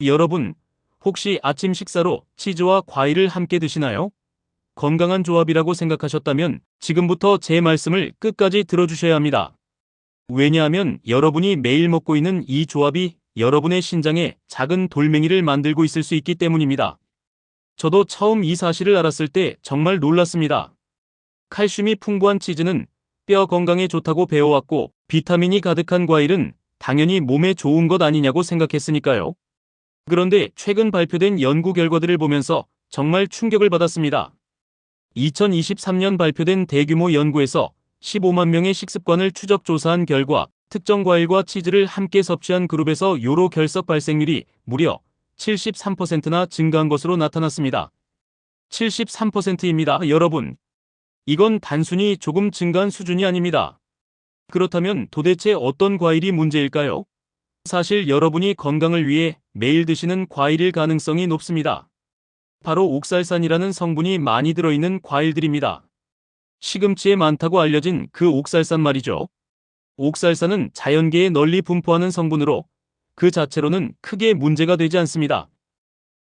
여러분, 혹시 아침 식사로 치즈와 과일을 함께 드시나요? 건강한 조합이라고 생각하셨다면 지금부터 제 말씀을 끝까지 들어주셔야 합니다. 왜냐하면 여러분이 매일 먹고 있는 이 조합이 여러분의 신장에 작은 돌멩이를 만들고 있을 수 있기 때문입니다. 저도 처음 이 사실을 알았을 때 정말 놀랐습니다. 칼슘이 풍부한 치즈는 뼈 건강에 좋다고 배워왔고 비타민이 가득한 과일은 당연히 몸에 좋은 것 아니냐고 생각했으니까요. 그런데 최근 발표된 연구 결과들을 보면서 정말 충격을 받았습니다. 2023년 발표된 대규모 연구에서 15만 명의 식습관을 추적 조사한 결과 특정 과일과 치즈를 함께 섭취한 그룹에서 요로 결석 발생률이 무려 73%나 증가한 것으로 나타났습니다. 73%입니다, 여러분. 이건 단순히 조금 증가한 수준이 아닙니다. 그렇다면 도대체 어떤 과일이 문제일까요? 사실 여러분이 건강을 위해 매일 드시는 과일일 가능성이 높습니다. 바로 옥살산이라는 성분이 많이 들어있는 과일들입니다. 시금치에 많다고 알려진 그 옥살산 말이죠. 옥살산은 자연계에 널리 분포하는 성분으로 그 자체로는 크게 문제가 되지 않습니다.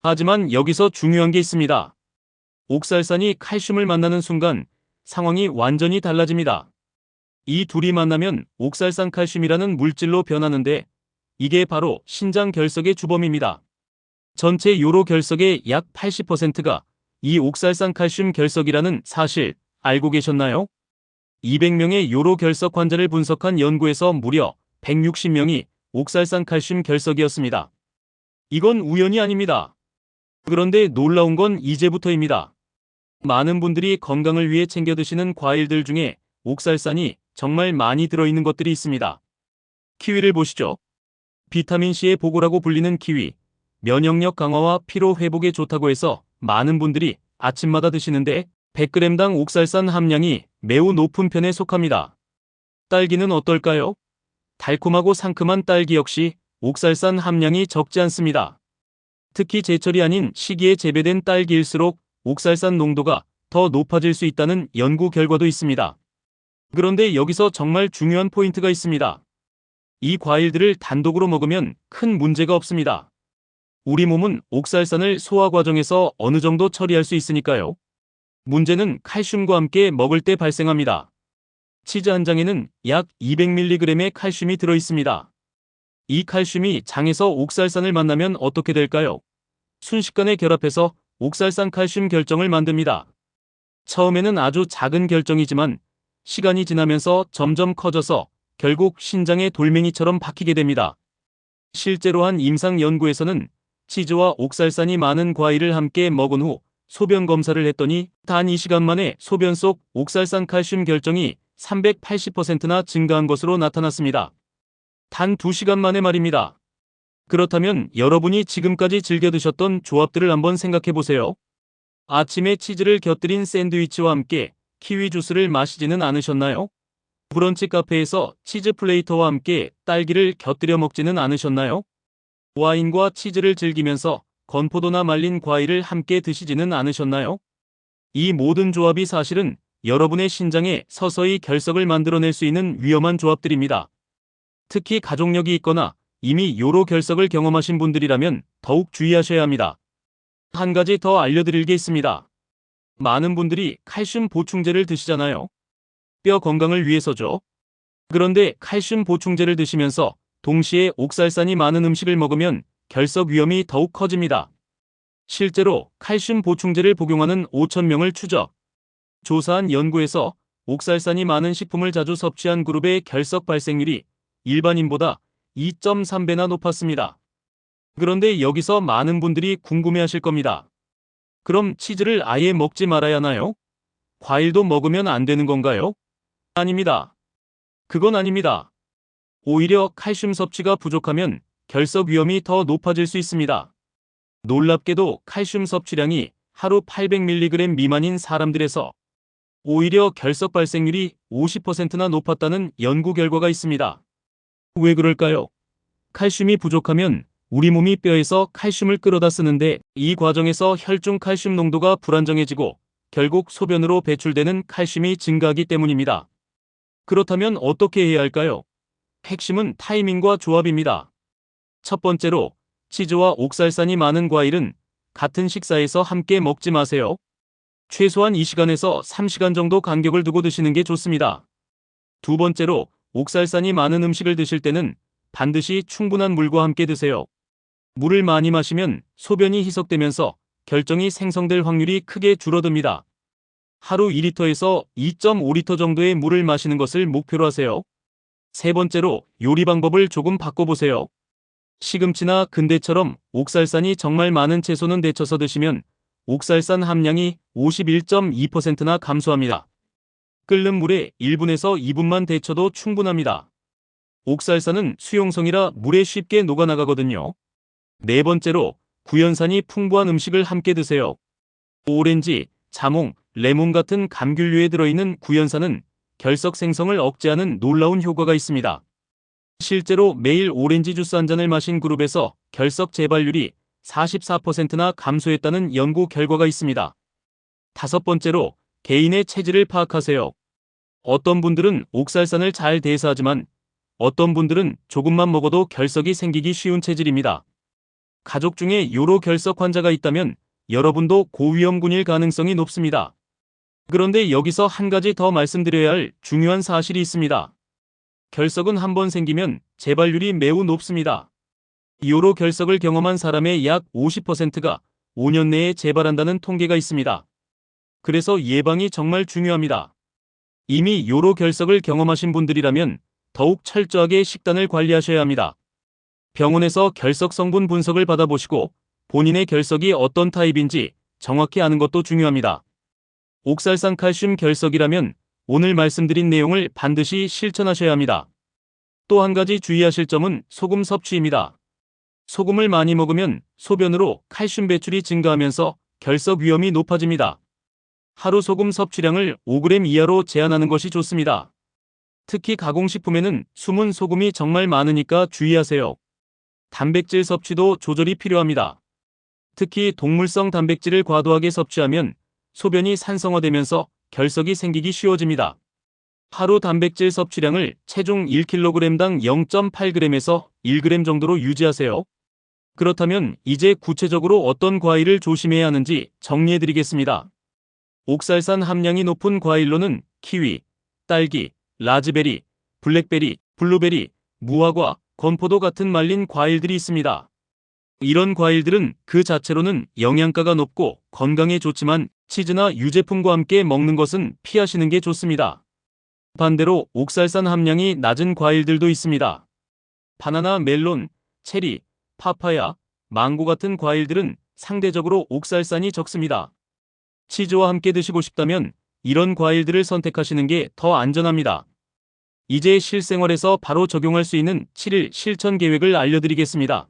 하지만 여기서 중요한 게 있습니다. 옥살산이 칼슘을 만나는 순간 상황이 완전히 달라집니다. 이 둘이 만나면 옥살산 칼슘이라는 물질로 변하는데 이게 바로 신장 결석의 주범입니다. 전체 요로 결석의 약 80%가 이 옥살산 칼슘 결석이라는 사실 알고 계셨나요? 200명의 요로 결석 환자를 분석한 연구에서 무려 160명이 옥살산 칼슘 결석이었습니다. 이건 우연이 아닙니다. 그런데 놀라운 건 이제부터입니다. 많은 분들이 건강을 위해 챙겨 드시는 과일들 중에 옥살산이 정말 많이 들어있는 것들이 있습니다. 키위를 보시죠. 비타민C의 보고라고 불리는 키위. 면역력 강화와 피로 회복에 좋다고 해서 많은 분들이 아침마다 드시는데 100g당 옥살산 함량이 매우 높은 편에 속합니다. 딸기는 어떨까요? 달콤하고 상큼한 딸기 역시 옥살산 함량이 적지 않습니다. 특히 제철이 아닌 시기에 재배된 딸기일수록 옥살산 농도가 더 높아질 수 있다는 연구 결과도 있습니다. 그런데 여기서 정말 중요한 포인트가 있습니다. 이 과일들을 단독으로 먹으면 큰 문제가 없습니다. 우리 몸은 옥살산을 소화 과정에서 어느 정도 처리할 수 있으니까요. 문제는 칼슘과 함께 먹을 때 발생합니다. 치즈 한 장에는 약 200mg의 칼슘이 들어 있습니다. 이 칼슘이 장에서 옥살산을 만나면 어떻게 될까요? 순식간에 결합해서 옥살산 칼슘 결정을 만듭니다. 처음에는 아주 작은 결정이지만 시간이 지나면서 점점 커져서 결국 신장의 돌멩이처럼 박히게 됩니다. 실제로 한 임상 연구에서는 치즈와 옥살산이 많은 과일을 함께 먹은 후 소변 검사를 했더니 단 2시간 만에 소변 속 옥살산 칼슘 결정이 380%나 증가한 것으로 나타났습니다. 단 2시간 만에 말입니다. 그렇다면 여러분이 지금까지 즐겨 드셨던 조합들을 한번 생각해 보세요. 아침에 치즈를 곁들인 샌드위치와 함께 키위 주스를 마시지는 않으셨나요? 브런치 카페에서 치즈 플레이터와 함께 딸기를 곁들여 먹지는 않으셨나요? 와인과 치즈를 즐기면서 건포도나 말린 과일을 함께 드시지는 않으셨나요? 이 모든 조합이 사실은 여러분의 신장에 서서히 결석을 만들어낼 수 있는 위험한 조합들입니다. 특히 가족력이 있거나 이미 요로 결석을 경험하신 분들이라면 더욱 주의하셔야 합니다. 한 가지 더 알려드릴 게 있습니다. 많은 분들이 칼슘 보충제를 드시잖아요. 뼈 건강을 위해서죠. 그런데 칼슘 보충제를 드시면서 동시에 옥살산이 많은 음식을 먹으면 결석 위험이 더욱 커집니다. 실제로 칼슘 보충제를 복용하는 5천명을 추적. 조사한 연구에서 옥살산이 많은 식품을 자주 섭취한 그룹의 결석 발생률이 일반인보다 2.3배나 높았습니다. 그런데 여기서 많은 분들이 궁금해 하실 겁니다. 그럼 치즈를 아예 먹지 말아야 하나요? 과일도 먹으면 안 되는 건가요? 아닙니다. 그건 아닙니다. 오히려 칼슘 섭취가 부족하면 결석 위험이 더 높아질 수 있습니다. 놀랍게도 칼슘 섭취량이 하루 800mg 미만인 사람들에서 오히려 결석 발생률이 50%나 높았다는 연구 결과가 있습니다. 왜 그럴까요? 칼슘이 부족하면 우리 몸이 뼈에서 칼슘을 끌어다 쓰는데 이 과정에서 혈중 칼슘 농도가 불안정해지고 결국 소변으로 배출되는 칼슘이 증가하기 때문입니다. 그렇다면 어떻게 해야 할까요? 핵심은 타이밍과 조합입니다. 첫 번째로 치즈와 옥살산이 많은 과일은 같은 식사에서 함께 먹지 마세요. 최소한 2시간에서 3시간 정도 간격을 두고 드시는 게 좋습니다. 두 번째로 옥살산이 많은 음식을 드실 때는 반드시 충분한 물과 함께 드세요. 물을 많이 마시면 소변이 희석되면서 결정이 생성될 확률이 크게 줄어듭니다. 하루 2리터에서 2.5리터 정도의 물을 마시는 것을 목표로 하세요. 세 번째로 요리 방법을 조금 바꿔보세요. 시금치나 근대처럼 옥살산이 정말 많은 채소는 데쳐서 드시면 옥살산 함량이 51.2%나 감소합니다. 끓는 물에 1분에서 2분만 데쳐도 충분합니다. 옥살산은 수용성이라 물에 쉽게 녹아나가거든요. 네 번째로 구연산이 풍부한 음식을 함께 드세요. 오렌지, 자몽, 레몬 같은 감귤류에 들어있는 구연산은 결석 생성을 억제하는 놀라운 효과가 있습니다. 실제로 매일 오렌지 주스 한 잔을 마신 그룹에서 결석 재발률이 44%나 감소했다는 연구 결과가 있습니다. 다섯 번째로 개인의 체질을 파악하세요. 어떤 분들은 옥살산을 잘 대사하지만 어떤 분들은 조금만 먹어도 결석이 생기기 쉬운 체질입니다. 가족 중에 요로 결석 환자가 있다면 여러분도 고위험군일 가능성이 높습니다. 그런데 여기서 한 가지 더 말씀드려야 할 중요한 사실이 있습니다. 결석은 한 번 생기면 재발률이 매우 높습니다. 요로 결석을 경험한 사람의 약 50%가 5년 내에 재발한다는 통계가 있습니다. 그래서 예방이 정말 중요합니다. 이미 요로 결석을 경험하신 분들이라면 더욱 철저하게 식단을 관리하셔야 합니다. 병원에서 결석 성분 분석을 받아보시고 본인의 결석이 어떤 타입인지 정확히 아는 것도 중요합니다. 옥살산 칼슘 결석이라면 오늘 말씀드린 내용을 반드시 실천하셔야 합니다. 또 한 가지 주의하실 점은 소금 섭취입니다. 소금을 많이 먹으면 소변으로 칼슘 배출이 증가하면서 결석 위험이 높아집니다. 하루 소금 섭취량을 5g 이하로 제한하는 것이 좋습니다. 특히 가공식품에는 숨은 소금이 정말 많으니까 주의하세요. 단백질 섭취도 조절이 필요합니다. 특히 동물성 단백질을 과도하게 섭취하면 소변이 산성화되면서 결석이 생기기 쉬워집니다. 하루 단백질 섭취량을 체중 1kg당 0.8g에서 1g 정도로 유지하세요. 그렇다면 이제 구체적으로 어떤 과일을 조심해야 하는지 정리해 드리겠습니다. 옥살산 함량이 높은 과일로는 키위, 딸기, 라즈베리, 블랙베리, 블루베리, 무화과, 건포도 같은 말린 과일들이 있습니다. 이런 과일들은 그 자체로는 영양가가 높고 건강에 좋지만 치즈나 유제품과 함께 먹는 것은 피하시는 게 좋습니다. 반대로 옥살산 함량이 낮은 과일들도 있습니다. 바나나, 멜론, 체리, 파파야, 망고 같은 과일들은 상대적으로 옥살산이 적습니다. 치즈와 함께 드시고 싶다면 이런 과일들을 선택하시는 게 더 안전합니다. 이제 실생활에서 바로 적용할 수 있는 7일 실천 계획을 알려드리겠습니다.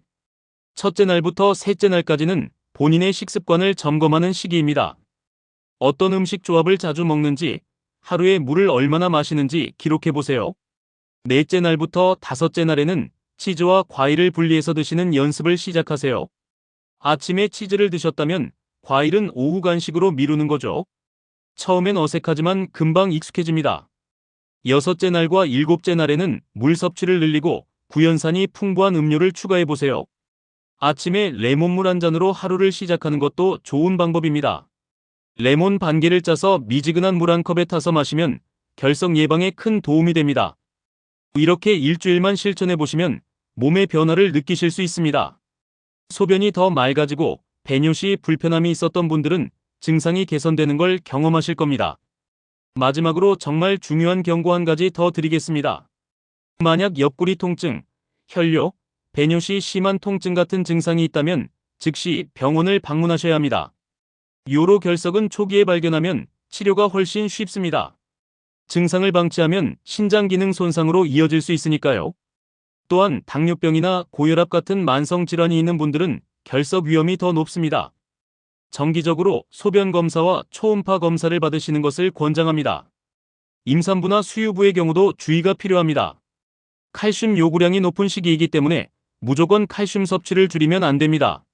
첫째 날부터 셋째 날까지는 본인의 식습관을 점검하는 시기입니다. 어떤 음식 조합을 자주 먹는지, 하루에 물을 얼마나 마시는지 기록해 보세요. 넷째 날부터 다섯째 날에는 치즈와 과일을 분리해서 드시는 연습을 시작하세요. 아침에 치즈를 드셨다면 과일은 오후 간식으로 미루는 거죠. 처음엔 어색하지만 금방 익숙해집니다. 여섯째 날과 일곱째 날에는 물 섭취를 늘리고 구연산이 풍부한 음료를 추가해 보세요. 아침에 레몬물 한 잔으로 하루를 시작하는 것도 좋은 방법입니다. 레몬 반 개를 짜서 미지근한 물 한 컵에 타서 마시면 결석 예방에 큰 도움이 됩니다. 이렇게 일주일만 실천해 보시면 몸의 변화를 느끼실 수 있습니다. 소변이 더 맑아지고 배뇨 시 불편함이 있었던 분들은 증상이 개선되는 걸 경험하실 겁니다. 마지막으로 정말 중요한 경고 한 가지 더 드리겠습니다. 만약 옆구리 통증, 혈뇨, 배뇨 시 심한 통증 같은 증상이 있다면 즉시 병원을 방문하셔야 합니다. 요로 결석은 초기에 발견하면 치료가 훨씬 쉽습니다. 증상을 방치하면 신장 기능 손상으로 이어질 수 있으니까요. 또한 당뇨병이나 고혈압 같은 만성 질환이 있는 분들은 결석 위험이 더 높습니다. 정기적으로 소변 검사와 초음파 검사를 받으시는 것을 권장합니다. 임산부나 수유부의 경우도 주의가 필요합니다. 칼슘 요구량이 높은 시기이기 때문에 무조건 칼슘 섭취를 줄이면 안 됩니다.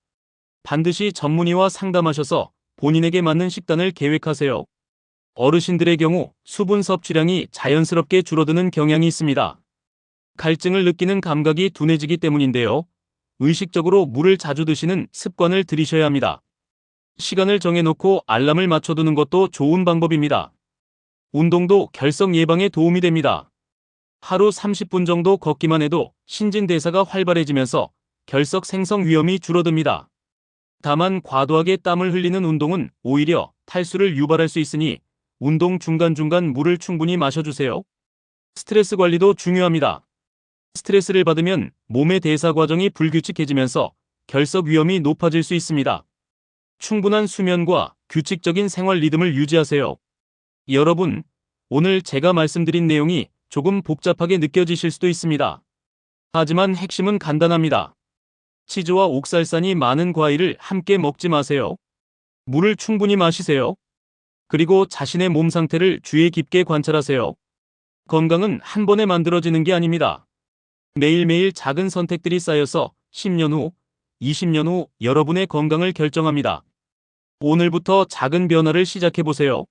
반드시 전문의와 상담하셔서 본인에게 맞는 식단을 계획하세요. 어르신들의 경우 수분 섭취량이 자연스럽게 줄어드는 경향이 있습니다. 갈증을 느끼는 감각이 둔해지기 때문인데요. 의식적으로 물을 자주 드시는 습관을 들이셔야 합니다. 시간을 정해놓고 알람을 맞춰두는 것도 좋은 방법입니다. 운동도 결석 예방에 도움이 됩니다. 하루 30분 정도 걷기만 해도 신진대사가 활발해지면서 결석 생성 위험이 줄어듭니다. 다만 과도하게 땀을 흘리는 운동은 오히려 탈수를 유발할 수 있으니 운동 중간중간 물을 충분히 마셔주세요. 스트레스 관리도 중요합니다. 스트레스를 받으면 몸의 대사 과정이 불규칙해지면서 결석 위험이 높아질 수 있습니다. 충분한 수면과 규칙적인 생활 리듬을 유지하세요. 여러분, 오늘 제가 말씀드린 내용이 조금 복잡하게 느껴지실 수도 있습니다. 하지만 핵심은 간단합니다. 치즈와 옥살산이 많은 과일을 함께 먹지 마세요. 물을 충분히 마시세요. 그리고 자신의 몸 상태를 주의 깊게 관찰하세요. 건강은 한 번에 만들어지는 게 아닙니다. 매일매일 작은 선택들이 쌓여서 10년 후, 20년 후 여러분의 건강을 결정합니다. 오늘부터 작은 변화를 시작해 보세요.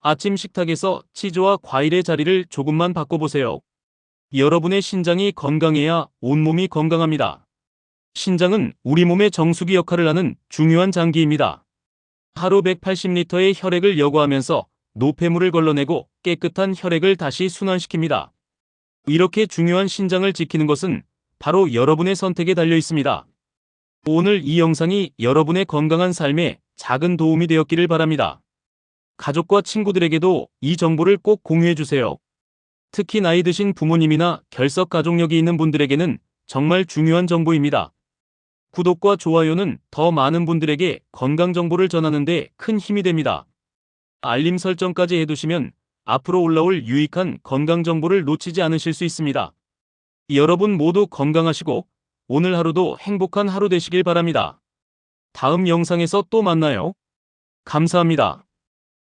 아침 식탁에서 치즈와 과일의 자리를 조금만 바꿔보세요. 여러분의 신장이 건강해야 온몸이 건강합니다. 신장은 우리 몸의 정수기 역할을 하는 중요한 장기입니다. 하루 180리터의 혈액을 여과하면서 노폐물을 걸러내고 깨끗한 혈액을 다시 순환시킵니다. 이렇게 중요한 신장을 지키는 것은 바로 여러분의 선택에 달려 있습니다. 오늘 이 영상이 여러분의 건강한 삶에 작은 도움이 되었기를 바랍니다. 가족과 친구들에게도 이 정보를 꼭 공유해 주세요. 특히 나이 드신 부모님이나 결석 가족력이 있는 분들에게는 정말 중요한 정보입니다. 구독과 좋아요는 더 많은 분들에게 건강 정보를 전하는 데 큰 힘이 됩니다. 알림 설정까지 해두시면 앞으로 올라올 유익한 건강 정보를 놓치지 않으실 수 있습니다. 여러분 모두 건강하시고 오늘 하루도 행복한 하루 되시길 바랍니다. 다음 영상에서 또 만나요. 감사합니다.